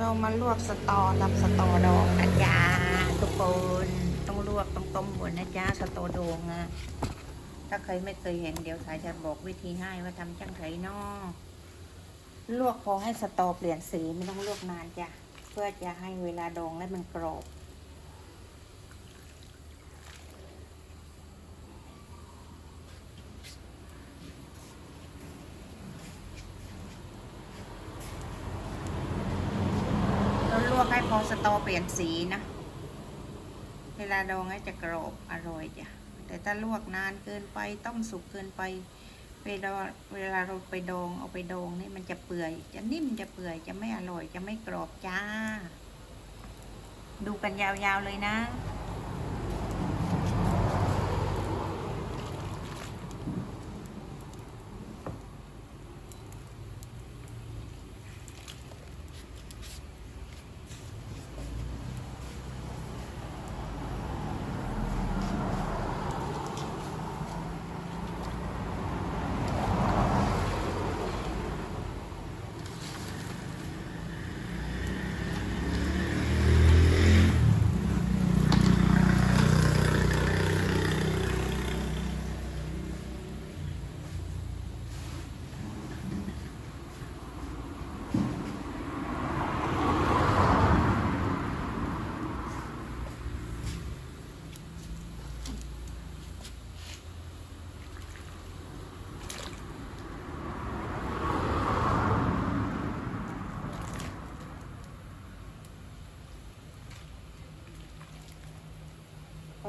เรามาลวกสตอลำสตอดองนะจ๊ะทุกคนต้องลวกต้องต้มหมดนะจ๊ะสตอดองอะถ้าเคยไม่เคยเห็นเดี๋ยวสายจะบอกวิธีให้ว่าทำจังไถนอลวกพอให้สตอเปลี่ยนสีไม่ต้องลวกนานจ้ะเพื่อจะให้เวลาดองแล้วมันกรอบ เราล วกให้พอสตอเปลี่ยนสีนะ เวลาดองให้จะกรอบอร่อยจ้ะ แต่ถ้าลวกนานเกินไปต้มสุกเกินไป เวลาเวลาเราไปดองเอาไปดองนี่มันจะเปื่อย จะนิ่มจะเปื่อยจะไม่อร่อยจะไม่กรอบจ้า ดูกันยาวๆเลยนะ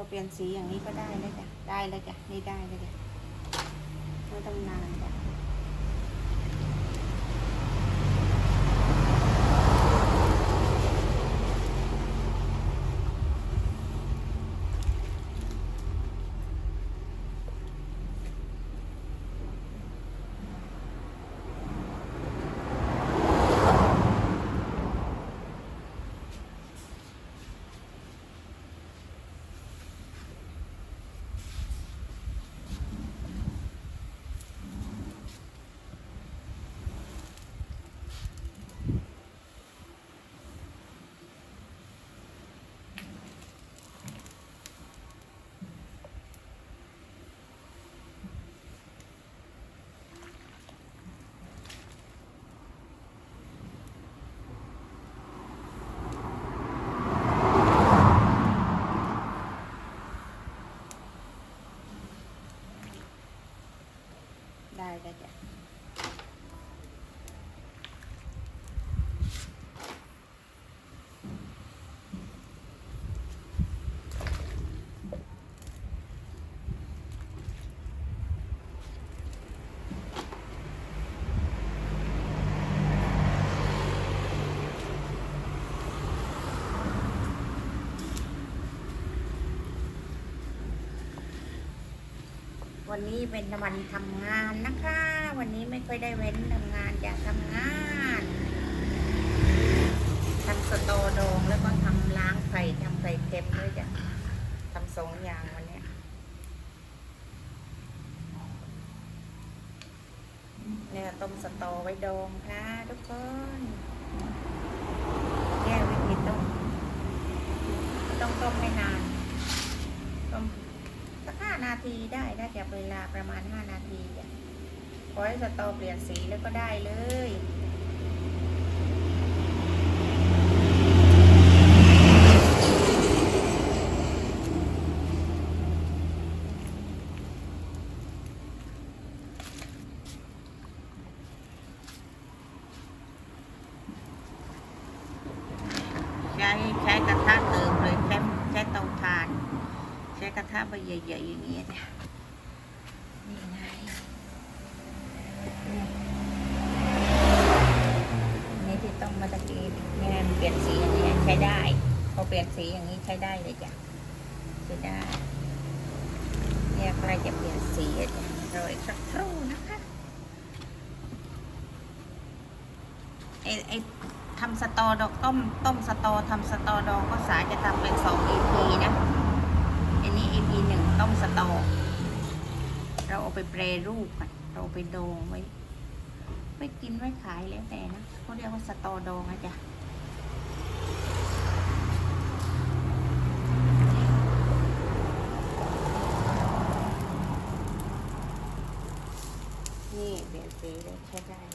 เปลี่ยนสีอย่างนี้ก็ได้แล้วจ้ะ ได้แล้วจ้ะ นี่ได้แล้วจ้ะไม่ต้องนาน จ้ วันนี้เป็นวันทำงานนะคะ วันนี้ไม่ค่อยได้เว้นทำงานอยากทำงานทำสตอดองแล้วก็ทำล้างไข่ทำไข่เค็มด้วยจ้ะทำสองอย่างวันนี้เนี่ยต้มสตอไว้ดองค่ะทุกคนแก้วิธีต้มต้องต้มไม่นานต้มสักห้า นาทีได้ได้จากเวลาประมาณห้านาทีจ้ะพอให้สตอเปลี่ยนสีแล้วก็ได้เลยใช้ใช้กระทะเติมเลยใช้ใช้เตาถ่าน ใช้ กระทะใบใหญ่ๆอย่างนี้เนี่ยนี่ไงนี่ที่ต้องมาตะกี้เนี่ยเปลี่ยนสีอย่างนี้ใช้ได้พอเปลี่ยนสีอย่างนี้ใช้ได้เลยจ้ะใช้ได้เนี่ยใกล้จะเปลี่ยนสีจ้ะรออีกสักครู่นะคะไอไอทำสตอดอกต้มต้มสตอทำสตอดองก็สายจะทำเป็นสอง EP นะอันนี้ EP หนึ่ง ต้อมสตอ เราเอาไปแปรรูปกันเราไปดองไว้ไว้กินไว้ขายแล้วแต่นะเขาเรียกว่าสตอดองนะจ้ะนี่เปลี่ยนสีเลยใช่ไหม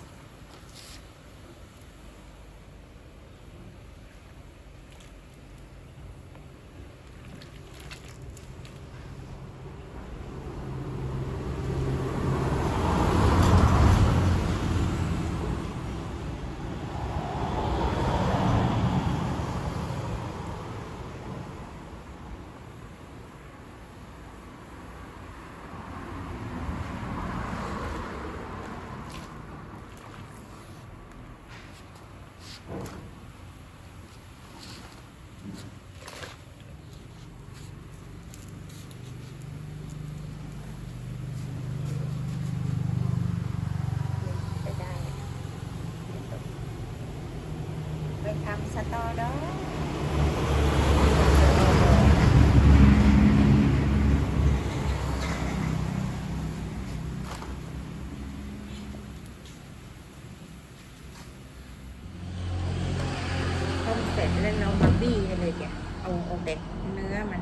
เอาเอาเด็ดเนื้อมัน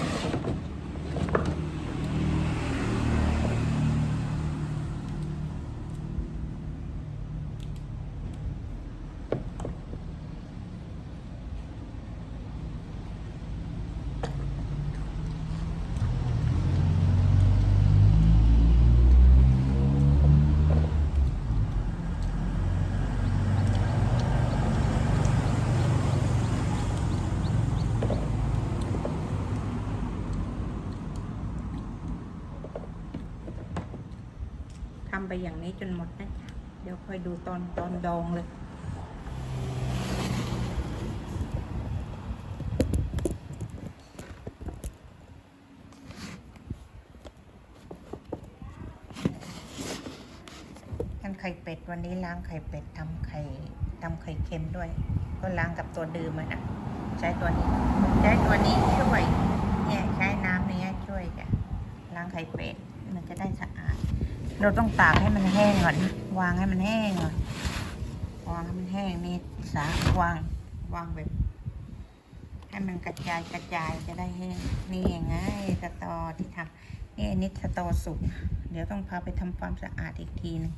ไปอย่างนี้จนหมดนะจ๊ะเดี๋ยวค่อยดูตอนตอนดองเลยกันไข่เป็ดวันนี้ล้างไข่เป็ดทำไข่ทำไข่เค็มด้วย ก็ล้างกับตัวดื่มอะนะใช้ตัวนี้ ใช้ตัวนี้ช่วยเนี่ยใช้น้ำเนี้ยช่วยจ้ะล้างไข่เป็ดมันจะได้สะอาด เราต้องตากให้มันแห้งก่อนวางให้มันแห้งก่อนวางให้มันแห้งนี่สาวางวางแบบให้มันกระจายกระจายจะได้แห้งนี่ยังไงสตอที่ทำนี่อันนี้สตอสุก เดี๋ยวต้องพาไปทำความสะอาดอีกทีนึง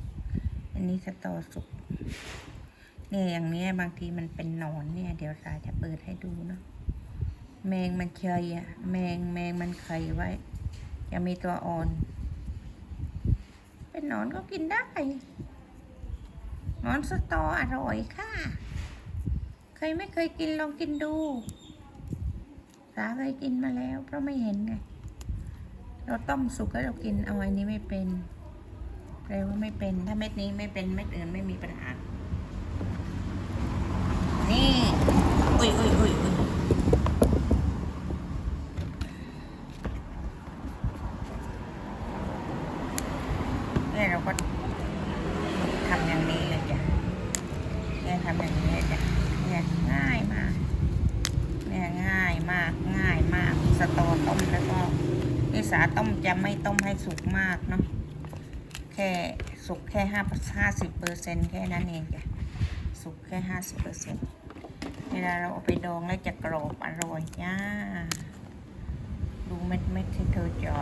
อันนี้สตอสุกเนี่ยอย่างนี้บางทีมันเป็นหนอนเนี่ย เดี๋ยวสายจะเปิดให้ดูเนาะแมงมันเคยอะแมงแมงมันเคยไว้ จะมีตัวอ่อน เป็นหนอนก็กินได้ หนอนสตออร่อยค่ะ เคยไม่เคยกินลองกินดู สาเคยกินมาแล้ว เพราะไม่เห็นไง เราต้มสุกแล้วเรากินเอาอันนี้ไม่เป็นแปลว่าไม่เป็น ถ้าเม็ดนี้ไม่เป็นเม็ดอื่นไม่มีปัญหา นี่ อุ้ยอุ้ยอุ้ย เนี่ยเราก็ทำอย่างนี้เลยจ้ะเนี่ยทำอย่างนี้เลยจ้ะเนี่ยง่ายมากเนี่ยง่ายมากง่ายมากสตอต้มแล้วก็นิสาต้มจะไม่ต้มให้สุกมากเนาะแค่สุกแค่ห้าห้าสิบเปอร์เซ็นแค่นั้นเองจ้ะสุกแค่ห้าสิบเปอร์เซ็นเวลาเราเอาไปดองแล้วจะกรอบอร่อยจ้าดูเม็ดเม็ดที่เธอจ่อ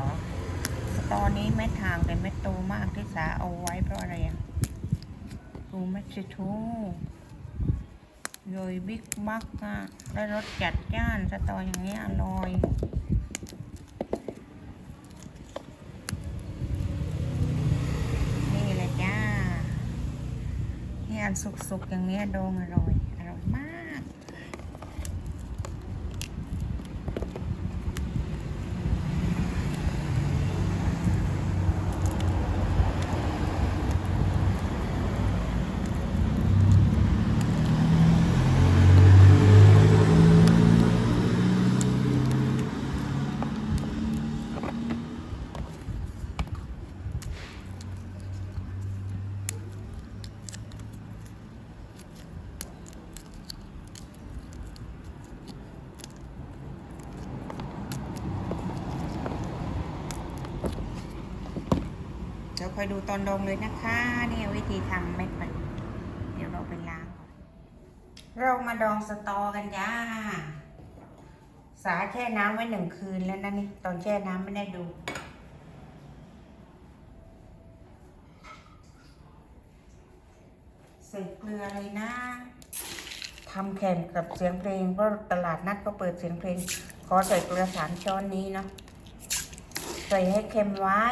ตอนนี้เม็ดทางแต่เม็ดโตมากที่สาเอาไว้เพราะอะไรอะดูเม็ดสิทูโยยบิ๊กบักอะได้รสจัดจ้านสตออย่างนี้อร่อยนี่เลยจ้านี่อันสุกๆอย่างเงี้ยดองอร่อย อร่อยมาก คอยดูตอนดองเลยนะคะเนี่ยวิธีทำเม็ดมันเดี๋ยวเราไปล้างก่อนเรามาดองสตอกันจ้า สาแช่น้ำไว้หนึ่งคืนแล้วนะนี่ตอนแช่น้ำไม่ได้ดู ใส่เกลือเลยนะทำแข่งกับเสียงเพลงเพราะตลาดนัดก็เปิดเสียงเพลง ขอใส่เกลือสามช้อนนี้เนาะใส่ให้เค็มไว้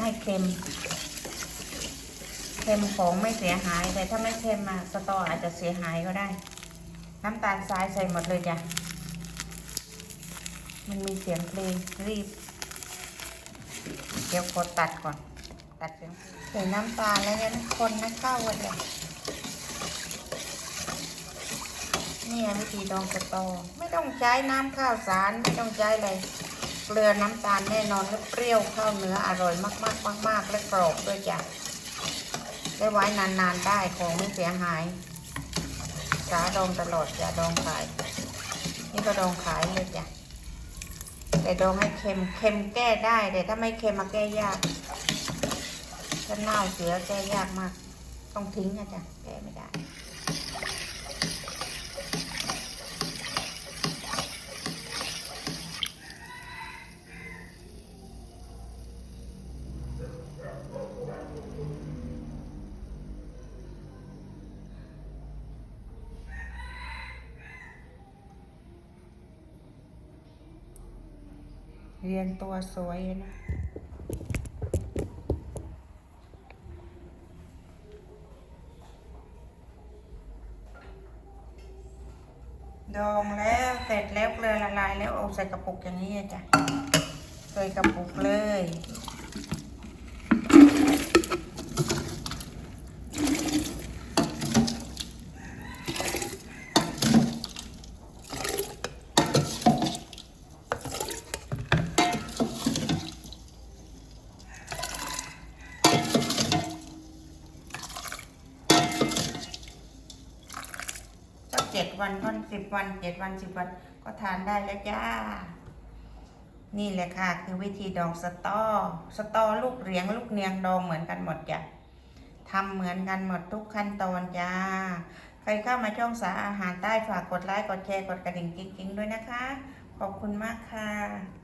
ให้เค็ม เค็มของไม่เสียหาย แต่ถ้าไม่เค็มอะสตออาจจะเสียหายก็ได้ น้ำตาลทรายใส่หมดเลยจ้ะ มันมีเสียงเพลงรีบ เดี๋ยวกดตัดก่อน ตัดเสียงเพลงใส่น้ำตาลแล้วเนี่ยคนนะเข้ากันเลยนี่วิธีดองสตอ ไม่ต้องใช้น้ำข้าวสาร ไม่ต้องใช้อะไร เกลือน้ำตาลแน่นอนและเปรี้ยวเข้าเนื้ออร่อยมากๆมากๆและกรอบด้วยจ้ะได้ไว้นานๆได้ของไม่เสียหายสาดองตลอดจ้ะดองขาย นี่ก็ดองขายเลยจ้ะแต่ดองให้เค็มเค็มแก้ได้ แต่ถ้าไม่เค็มมาแก้ยากถ้าเน่าเสือแก้ยากมาก ต้องทิ้งนะจ๊ะแก้ไม่ได้ เรียนตัวสวยนะดองแล้วเสร็จแล้วเกลือละลายแล้วเอาใส่กระปุกอย่างนี้จ้ะใส่กระปุกเลย วันทอนสิบวันเจ็ดวันสิบวันก็ทานได้แล้วจ้า นี่แหละค่ะคือวิธีดองสตอ สตอลูกเหรียงลูกเนียงดองเหมือนกันหมดจ้ะทำเหมือนกันหมดทุกขั้นตอนจ้า ใครเข้ามาช่องสาอาหารใต้ฝากกดไลค์กดแชร์กดกระดิ่งกิ๊งๆด้วยนะคะ ขอบคุณมากค่ะ